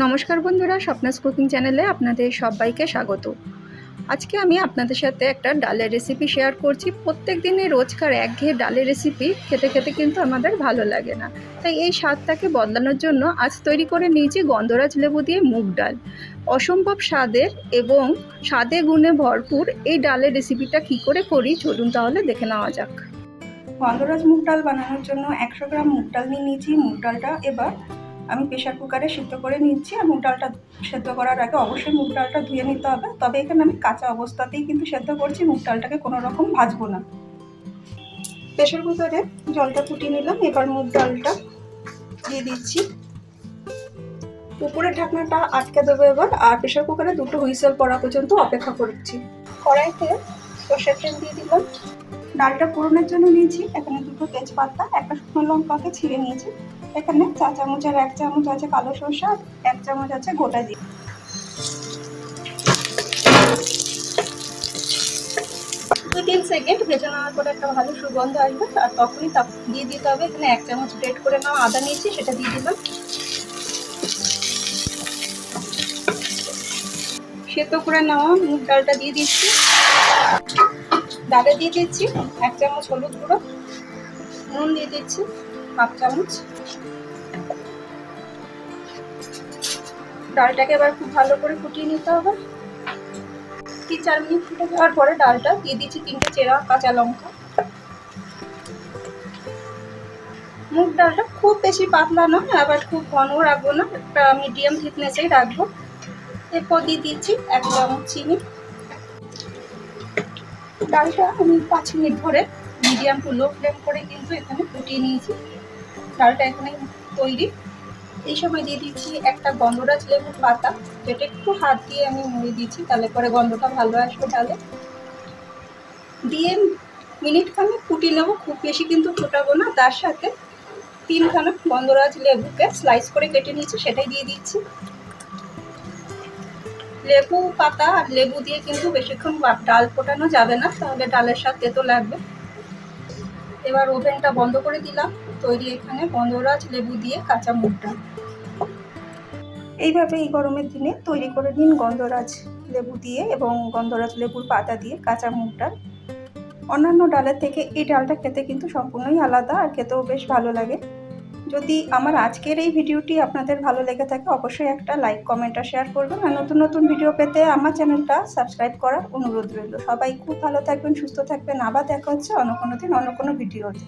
নমস্কার বন্ধুরা, স্বপ্নাস কুকিং চ্যানেলে আপনাদের সবাইকে স্বাগত। আজকে আমি আপনাদের সাথে একটা ডালের রেসিপি শেয়ার করছি। প্রত্যেক দিনে রোজকার একঘেয়ে ডালের রেসিপি খেতে খেতে কিন্তু আমাদের ভালো লাগে না। তাই এই স্বাদটাকে বদলানোর জন্য আজ তৈরি করে নিয়েছি গন্ধরাজ লেবু দিয়ে মুগ ডাল। অসম্ভব স্বাদের এবং স্বাদে গুণে ভরপুর এই ডালের রেসিপিটা কী করে করি চলুন তাহলে দেখে নেওয়া যাক। গন্ধরাজ মুগ ডাল বানানোর জন্য একশো গ্রাম মুগ ডাল নিয়ে নিয়েছি। মুগ ডালটা এবার আমি প্রেশার কুকারে সিদ্ধ করে নিচ্ছি আর মুগ ডালটা সেদ্ধ করার আগে অবশ্যই মুগ ডালটা ধুয়ে নিতে হবে। তবে এখানে আমি কাঁচা অবস্থাতেই কিন্তু সেদ্ধ করছি, মুগ ডালটাকে কোনো রকম ভাজবো না। প্রেশার কুকারে জলটা ফুটিয়ে নিলাম, এবার মুগ ডালটা দিয়ে দিচ্ছি। উপরের ঢাকনাটা আটকে দেবো এবার, আর প্রেশার কুকারে দুটো হুইসেল পড়া পর্যন্ত অপেক্ষা করছি। কড়াইতে সর্ষের তেল দিয়ে দিলাম। ডালটা পুরনের জন্য নিয়েছি। এখানে দুটো তেজপাতা, একটা শুকনো লঙ্কাকে ছিঁড়ে নিয়েছি। এখানে চা চামচের এক চামচ আছে কালো সরষা এক চামচ আছে গোটা জিরে। দুই তিন সেকেন্ড ভেজে নেওয়ার পরে একটা ভালো সুগন্ধ আসবে। আর তখনই তা দিয়ে দিতে হবে। এখানে এক চামচ গ্রেট করে নেওয়া আদা নিয়েছি, সেটা দিয়ে দিলাম। সেদ্ধ করে নেওয়া মুগ ডালটা দিয়ে দিচ্ছি। ডালে দিয়ে দিচ্ছি, এক চামচ হলুদ গুঁড়ো, নুন দিয়ে দিচ্ছি, হাফ চামচ। ডালটাকে এবার খুব ভালো করে ফুটিয়ে নিতে হবে। তিন চার মিনিট ফুটে যাওয়ার পরে ডালটা দিয়ে দিচ্ছি তিনটে চেরা কাঁচা লঙ্কা। মুগ ডালটা খুব বেশি পাতলা নয় আবার খুব ঘনও রাখব না, একটা মিডিয়াম থিকনেসেই রাখব। এরপর দিয়ে দিচ্ছি এক চামচ চিনি। ডালটা আমি পাঁচ মিনিট ধরে মিডিয়াম টু লো ফ্লেম করে কিন্তু এখানে ফুটিয়ে নিয়েছি। ডালটা এখানে তৈরি। এই সময় দিয়ে দিচ্ছি একটা গন্ধরাজ লেবুর পাতা। যেটা একটু হাত দিয়ে আমি মুড়ে দিচ্ছি, তাহলে পরে গন্ধটা ভালো আসবে ডালে। দিয়ে মিনিট খানে ফুটিয়ে নেব, খুব বেশি কিন্তু ফোটাবো না। তার সাথে তিনখানা গন্ধরাজ লেবুকে স্লাইস করে কেটে নিয়েছি, সেটাই দিয়ে দিচ্ছি। লেবু পাতা আর লেবু দিয়ে কিন্তু বেশিক্ষণ ডাল ফোটানো যাবে না, তাহলে ডালের স্বাদ তেতো লাগবে। এবার ওভেনটা বন্ধ করে দিলাম, তৈরি এখানে গন্ধরাজ লেবু দিয়ে কাঁচা মুগ ডাল এইভাবে এই গরমের দিনে তৈরি করে নিন গন্ধরাজ লেবু দিয়ে এবং গন্ধরাজ লেবুর পাতা দিয়ে কাঁচা মুগ ডাল অন্যান্য ডালের থেকে এই ডালটা খেতে কিন্তু সম্পূর্ণই আলাদা আর খেতেও বেশ ভালো লাগে। যদি আমার আজকের এই ভিডিওটি আপনাদের ভালো লেগে থাকে, অবশ্যই একটা লাইক কমেন্ট আর শেয়ার করবেন। আর নতুন নতুন ভিডিও পেতে আমার চ্যানেলটা সাবস্ক্রাইব করার অনুরোধ রইল। সবাই খুব ভালো থাকবেন, সুস্থ থাকবেন। আবার দেখা হচ্ছে অন্য কোনো দিন, অন্য কোনো ভিডিওতে